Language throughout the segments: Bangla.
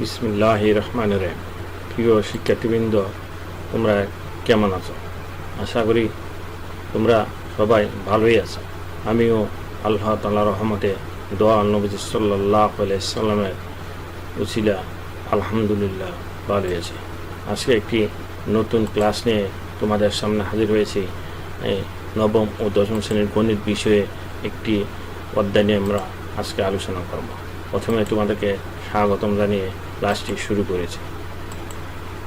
বিসমিল্লাহ রহমান রহিম প্রিয় শিক্ষার্থীবৃন্দ, তোমরা কেমন আছো? আশা করি তোমরা সবাই ভালোই আছো। আমিও আল্লাহ তাল্লাহ রহমতে দোয়া নবী সাল্লাহ সাল্লামের উচিলা আলহামদুলিল্লাহ ভালোই আছি। আজকে একটি নতুন ক্লাস নিয়ে তোমাদের সামনে হাজির হয়েছি। নবম ও দশম শ্রেণির গণিত বিষয়ে একটি অধ্যায় নিয়ে আমরা আজকে আলোচনা করব। প্রথমে তোমাদেরকে স্বাগতম জানিয়ে ক্লাসটি শুরু করেছে।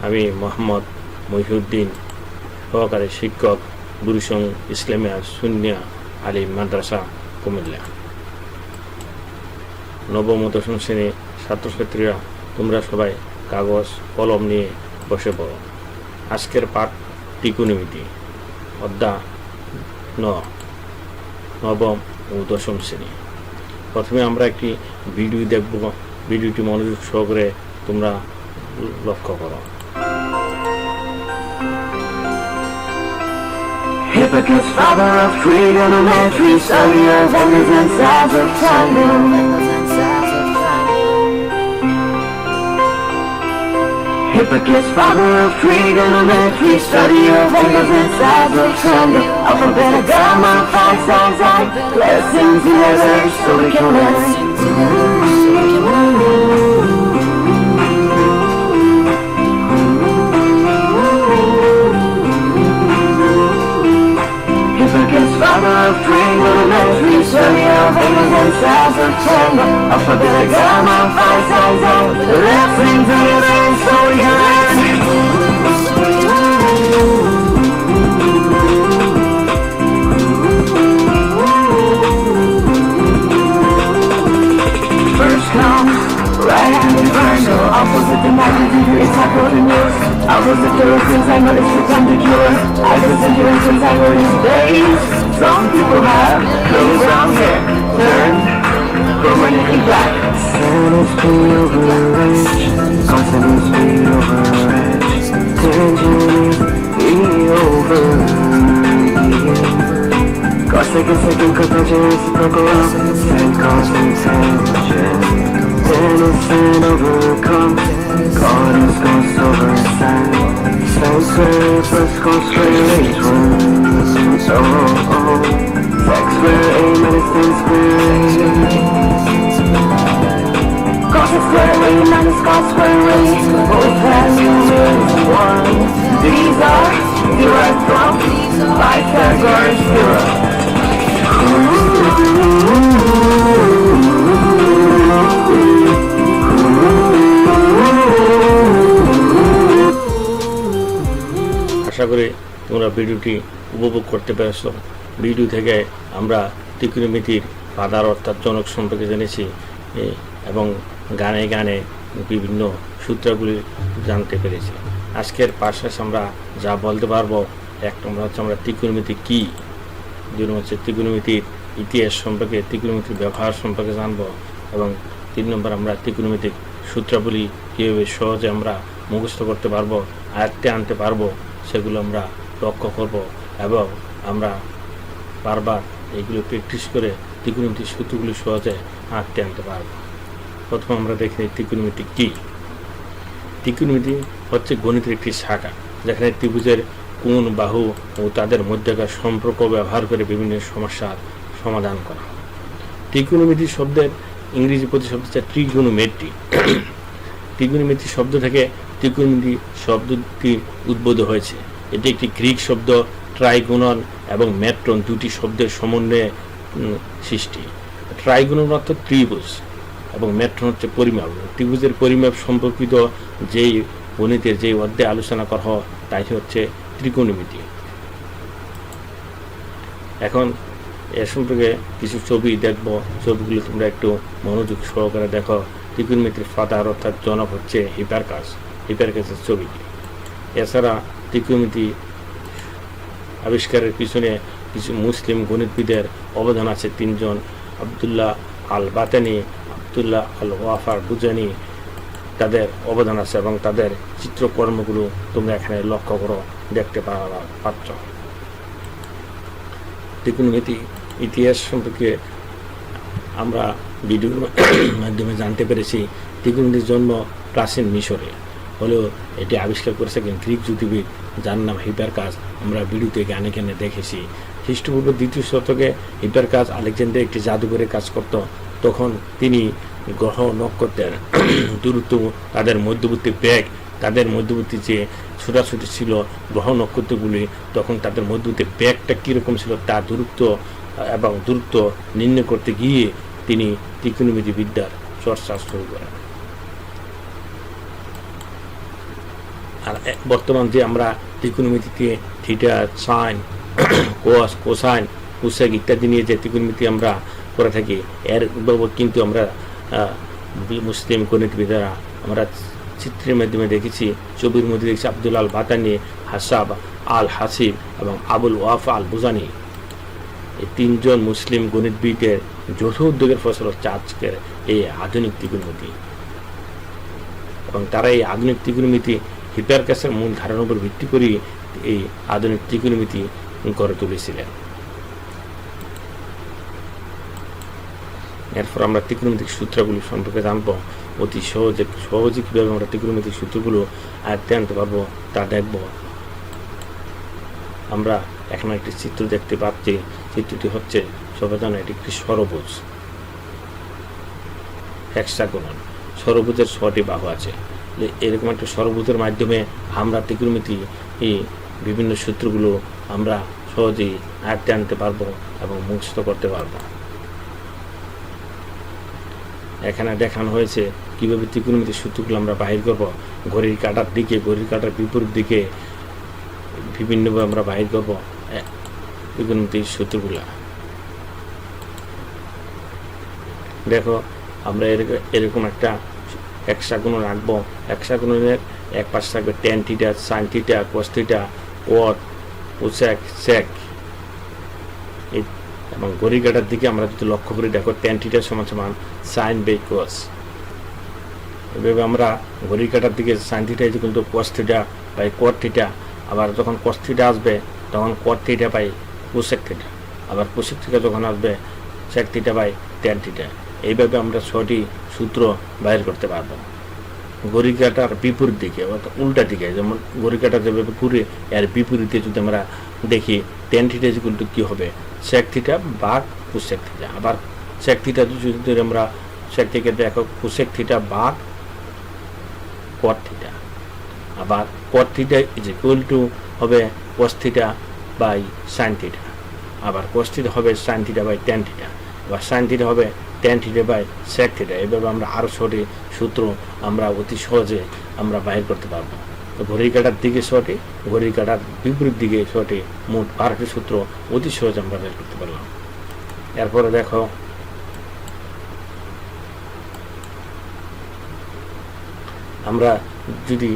আমি মোহাম্মদ মহিউদ্দিন সহকারী শিক্ষক বুরুসং ইসলামিয়া সুনিয়া আলী মাদ্রাসা, কুমিল্লা। নবম দশম শ্রেণির ছাত্রছাত্রীরা, তোমরা সবাই কাগজ, কলম নিয়ে বসে পড়ো। আজকের পাঠ ত্রিকোণমিতি, অধ্যা ন, নবম ও দশম শ্রেণি। প্রথমে আমরা একটি ভিডিও দেখব ভিডিওটি মনোযোগ সহকারে তোমরা লক্ষ্য করো Hippocrates, father of trigonometry, study of angles and sides of triangle. Hippocrates, father of trigonometry, study of angles and sides of triangle. Alpha, beta, gamma, phi, psi, xi, blessings together so we can learn. It's not for the news. I was a girl since I know it's become the cure. I was a girl since I know it's days Some people have closed on hair. Turn from when you keep back Sadness be overreach Sadness be overreach Tangent be over Cause I guess I can cut my jersey A square A minus cos square A Both value is one These are derived from Pythagoras theorem আশা করি তোমরা ভিডিওটি উপভোগ করতে পেরেছ ভিডিও থেকে আমরা ত্রিকোণমিতির ফাদার অর্থাৎ জনক সম্পর্কে জেনেছি এবং গানে গানে বিভিন্ন সূত্রগুলি জানতে পেরেছি। আজকের পাশে আমরা যা বলতে পারব, এক নম্বর হচ্ছে আমরা ত্রিকোণমিতি কী? দুই নম্বর হচ্ছে ত্রিকোণমিতির ইতিহাস সম্পর্কে, ত্রিকোণমিতির ব্যবহার সম্পর্কে জানব এবং তিন নম্বর আমরা ত্রিকোণমিতিক সূত্রাবলী কীভাবে সহজে আমরা মুখস্থ করতে পারব, আয়ত্তে আনতে পারব, সেগুলো আমরা লক্ষ্য করব এবং আমরা বারবার এগুলো প্র্যাকটিস করে ত্রিকোণমিতির সূত্রগুলি সহজে আয়ত্তে আনতে পারব। প্রথমে আমরা দেখি ত্রিকোণমিতি কী? ত্রিকোণমিতি হচ্ছে গণিতের একটি শাখা, যেখানে ত্রিভুজের কোণ, বাহু ও তাদের মধ্যকার সম্পর্ক ব্যবহার করে বিভিন্ন সমস্যার সমাধান করা ত্রিকোণমিতি শব্দের ইংরেজি প্রতিশব্দ হচ্ছে ত্রিগুণমেট্রি ত্রিগুণমিতি শব্দ থেকে ত্রিকোণমিতি শব্দটি উদ্বোধ হয়েছে। এটি একটি গ্রিক শব্দ ট্রাইগুণন এবং ম্যাট্রন, দুটি শব্দের সমন্বয়ে সৃষ্টি। ট্রাইগুণন অর্থ ত্রিভুজ। এবং ম্যাট্রন হচ্ছে পরিমাপ। ত্রিভুজের পরিমাপ সম্পর্কিত যেই গণিতের যেই অধ্যায় আলোচনা করা তাই হচ্ছে ত্রিকোণমিতি। এখন এর সম্পর্কে কিছু ছবি দেখব, ছবিগুলো তোমরা একটু মনোযোগ সহকারে দেখো। ত্রিকোণমিতির ফাদার অর্থাৎ জনক হচ্ছে হিপারকাস, হিপারকাসের ছবি। এছাড়া ত্রিকোণমিতি আবিষ্কারের পিছনে কিছু মুসলিম গণিতবিদের অবদান আছে। তিনজন Abdullah al Battani Abdullah al Wafa Buzjani তাদের অবদান আছে এবং তাদের চিত্রকর্মগুলো তোমরা এখানে লক্ষ্য করো, দেখতে পাচ্ছ। ত্রিকোণমিতি ইতিহাস সম্পর্কে আমরা ভিডিওর মাধ্যমে জানতে পেরেছি, ত্রিকোণমিতির জন্ম প্রাচীন মিশরে। হলেও এটি আবিষ্কার করেছে গ্রিক জ্যোতির্বিদ, যার নাম হিপার কাজ আমরা ভিডিওতে গানে গানে দেখেছি। খ্রিস্টপূর্ব দ্বিতীয় শতকে হিপার কাজ আলেকজান্ডার একটি জাদুঘরে কাজ করত। তখন তিনি গ্রহ নক্ষত্রের দূরত্ব, তাদের মধ্যবর্তী ব্যাগ, তাদের মধ্যবর্তী যে ছোটাছুটি ছিল গ্রহ নক্ষত্রগুলি, তখন তাদের মধ্যবর্তী ব্যাগটা কীরকম ছিল তার দূরত্ব এবং দূরত্ব নির্ণয় করতে গিয়ে তিনি ত্রিকোণমিতি বিদ্যার চর্চা শুরু করেন। আর বর্তমান যে আমরা ত্রিকোণমিতিতে theta sine cos cosine cosec ইত্যাদি নিয়ে যে ত্রিকোণমিতি আমরা করে থাকি। এর বাবদ কিন্তু আমরা মুসলিম গণিতবিদেরা আমরা চিত্রের মাধ্যমে দেখেছি, ছবির মধ্যে দেখেছি আব্দুল আল বাতানি, হাসাব আল হাসিব এবং আবুল ওয়াফ আল বুজানি। এই তিনজন মুসলিম গণিতবিদের যৌথ উদ্যোগের ফসল হচ্ছে আজকের এই আধুনিক ত্রিকোণমিতি। এবং তারা এই আধুনিক ত্রিকোণমিতি হিপারকাসের মূল ধারণার উপর ভিত্তি করে এই আধুনিক ত্রিকোণমিতি গড়ে তুলেছিলেন। এরপর আমরা ত্রিকোণমিতিক সূত্রগুলি সম্পর্কে জানব। অতি সহজে সহজে কীভাবে আমরা ত্রিকোণমিতিক সূত্রগুলো আয়ত্তে আনতে পারব তা দেখব। আমরা এখানে একটি চিত্র দেখতে পাচ্ছি। চিত্রটি হচ্ছে সবাই জানো এটি একটি সরবুজ। হেক্সাগোনাল। সরবুজের ছটি বাহু আছে। এরকম একটা সরবুজের মাধ্যমে আমরা ত্রিকোণমিতি বিভিন্ন সূত্রগুলো আমরা সহজেই আয়ত্তে আনতে পারব এবং মুখস্থ করতে পারব। এখানে দেখানো হয়েছে কীভাবে ত্রিকোণমিতির সূত্রগুলো আমরা বাহির করব। ঘড়ির কাটার দিকে, ঘড়ির কাটার বিপরীত দিকে বিভিন্নভাবে আমরা বাহির করব ত্রিকোণমিতির সূত্রগুলা। দেখো, আমরা এরক- এরকম একটা একশাগুণ রাখব। একশাগুণের এক পাশে থাকবে tan theta sine theta cos theta watt ওসেক সেক এবং ঘড়ি কাটার দিকে আমরা যদি লক্ষ্য করি, দেখো টেন সমান সমান সাইন বাই কোস এভাবে আমরা ঘড়ি কাটার দিকে সাইন থিটা কিন্তু কোস থিটা বাই থিটা আবার যখন কোস থিটা আসবে, তখন cot theta by cosec theta আবার কোসেক থিটা যখন আসবে sec theta by tan theta এইভাবে আমরা ছটি সূত্র বাইর করতে পারব। ঘড়ি কাটার বিপরীত দিকে, অর্থাৎ উল্টা দিকে, যেমন ঘড়ি কাটা যেভাবে ঘুরে, এর বিপরীতে যদি আমরা দেখি টেন থিটা কী হবে? সেক থিটা বা কুসেক থিটা আবার সেক থিটা যদি আমরা সেক থেকে দেখো কুসেক থিটা বা কট থিটা আবার cot theta is equal to হবে cos theta by sine theta আবার কোস থিটা হবে sine theta by tan theta আবার সাইন থিটা হবে tan theta by sec theta এভাবে আমরা আরও ছটি সূত্র আমরা অতি সহজে আমরা বাইর করতে পারব। ঘড়ির কাটার দিকে শটে ঘড়ির কাটার বিপরীত দিকে শটে মোট বারোটি সূত্র অতি সহজে আমরা বের করতে পারলাম। এরপরে দেখো, আমরা যদি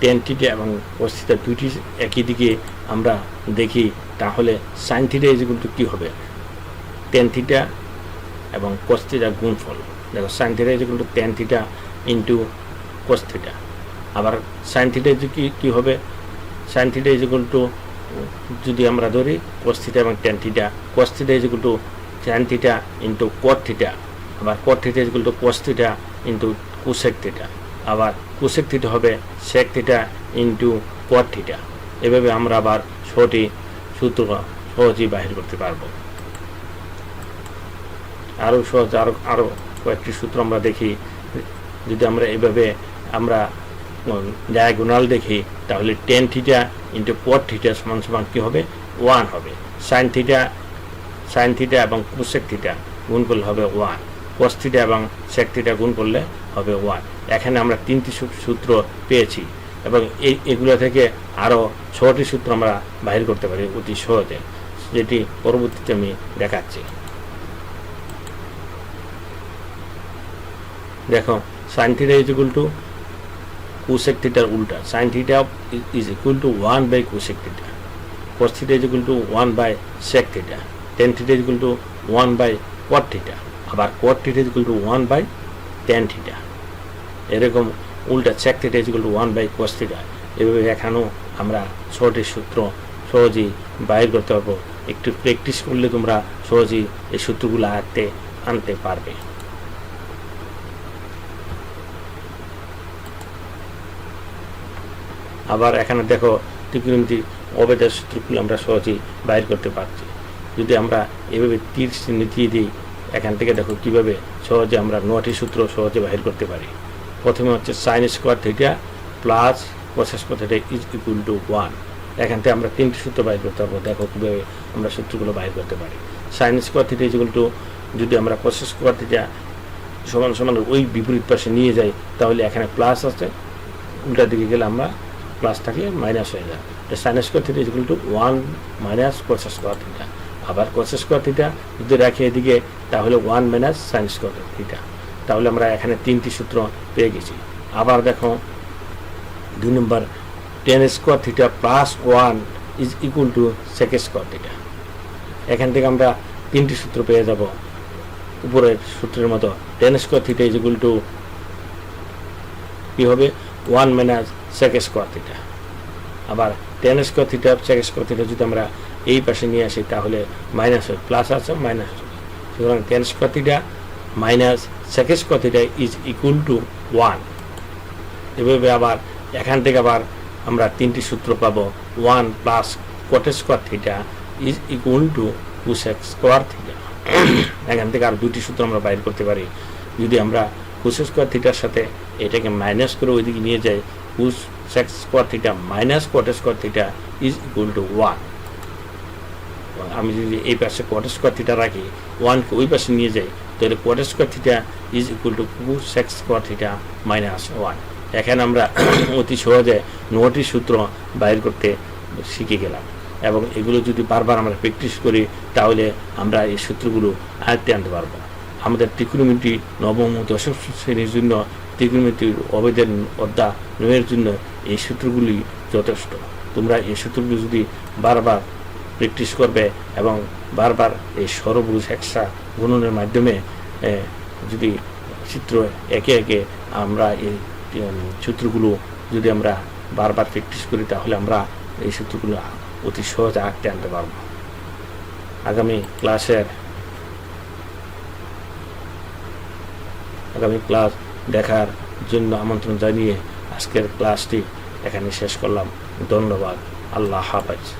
টেন এবং কোস্থিটা দুইটি একই দিকে আমরা দেখি, তাহলে sine theta is equal to কী হবে? টেন থিটা এবং কোস্থিটা গুণফল। দেখো sine theta is equal to tan theta into cos theta আবার সাইন থিটা কি কী হবে? সাইন থিটা ইজিকুল টু যদি আমরা ধরি কোস্থিটা এবং tan theta. Cos theta is equal to tan theta into cot theta. আবার cot theta is equal to cos theta into cosec theta. আবার কুসেক থিটা হবে sec theta into cot theta. এভাবে আমরা আবার ছটি সূত্র সহজেই বাহির করতে পারব। আরও সহজ আরও আরও কয়েকটি সূত্র আমরা দেখি। যদি আমরা এভাবে আমরা ডায়াগোনাল দেখি, তাহলে tan theta into cot theta সমান সমান কী হবে? ওয়ান হবে। সাইন থিটা সাইন থিটা এবং কোসেক থিটা গুণ করলে হবে ওয়ান কোস থিটা এবং সেক থিটা গুণ করলে হবে ওয়ান এখানে আমরা তিনটি সূত্র পেয়েছি এবং এই এগুলো থেকে আরও ছটি সূত্র আমরা বাহির করতে পারি অতি সহজে, যেটি পরবর্তীতে আমি দেখাচ্ছি। দেখো sine theta is equal to cosec থিটার উল্টা sine theta is equal to one by cosec theta cos theta is equal to 1 by sec theta tan theta is equal to 1 by cot theta আবার cot theta is equal to 1 by tan theta এরকম উল্টা sec theta is equal to 1 by cos theta এভাবে এখানেও আমরা ছটি সূত্র সহজেই বাইর করতে পারব একটু প্র্যাকটিস করলে তোমরা সহজেই এই সূত্রগুলো আয়ত্তে আনতে পারবে আবার এখানে দেখো ত্রিকোণমিতি অবেদের সূত্রগুলো আমরা সহজেই বাইর করতে পারছি। যদি আমরা এভাবে তীর দিয়ে দিই, এখান থেকে দেখো কীভাবে সহজে আমরা নটি সূত্র সহজে বাহির করতে পারি। প্রথমে হচ্ছে sine square theta plus square theta is equal to one এখান থেকে আমরা তিনটি সূত্র বাইর করতে পারব। দেখো কীভাবে আমরা সূত্রগুলো বাইর করতে পারি। Sine square theta is equal to যদি আমরা কোসাস স্কোয়ার থিটা সমান সমান ওই বিপরীত পাশে নিয়ে যাই, তাহলে এখানে প্লাস আছে। উল্টা দিকে গেলে আমরা প্লাস থাকলে মাইনাস হয়ে যায়। Sine square theta equal to one minus cos square theta আবার কোস স্কোয়ার থিটা যদি রাখি এদিকে, তাহলে one minus sine square theta তাহলে আমরা এখানে তিনটি সূত্র পেয়ে গেছি। আবার দেখো, দুই নম্বর tan square theta plus one is equal to sec square theta এখান থেকে আমরা তিনটি সূত্র পেয়ে যাব। উপরের সূত্রের মতো। Tan square theta is equal to কী হবে? One minus sec square theta আবার tan square theta sec square theta যদি আমরা এই পাশে নিয়ে আসি, তাহলে মাইনাস হয় প্লাস আছে মাইনাস সুতরাং tan square theta minus sec square theta is equal to one এভাবে আবার এখান থেকে আবার আমরা তিনটি সূত্র পাবো। One plus cot square theta is equal to sex square theta এখান থেকে আর দুটি সূত্র আমরা বাইর করতে পারি। যদি আমরা কুস স্কোয়ার থিটার সাথে এটাকে মাইনাস করে ওইদিকে নিয়ে যাই cosec square theta minus cot square theta is equal to one আমি যদি এই পাশে কোট স্কোয়ার থিটা রাখি ওয়ানকে ওই পাশে নিয়ে যাই, তাহলে cot square theta is equal to cosec square theta minus one এখানে আমরা অতি সহজে নটি সূত্র বাইর করতে শিখে গেলাম। এবং এগুলো যদি বারবার আমরা প্র্যাকটিস করি, তাহলে আমরা এই সূত্রগুলো আয়ত্তে আনতে পারব আমাদের ত্রিকোণমিতি নবম দশম শ্রেণির জন্য ত্রিকোণমিতির অবেদন অধ্যা নয়ের জন্য এই সূত্রগুলি যথেষ্ট। তোমরা এই সূত্রগুলি যদি বারবার প্র্যাকটিস করবে এবং বারবার এই সরবুজ একসা গুণনের মাধ্যমে যদি চিত্র একে একে আমরা এই সূত্রগুলো যদি আমরা বারবার প্র্যাকটিস করি, তাহলে আমরা এই সূত্রগুলো অতি সহজে আঁকতে আনতে পারব। আগামী ক্লাসের আগামী ক্লাস দেখার জন্য আমন্ত্রণ জানিয়ে আজকের ক্লাসটি এখানে শেষ করলাম। ধন্যবাদ। আল্লাহ হাফেজ।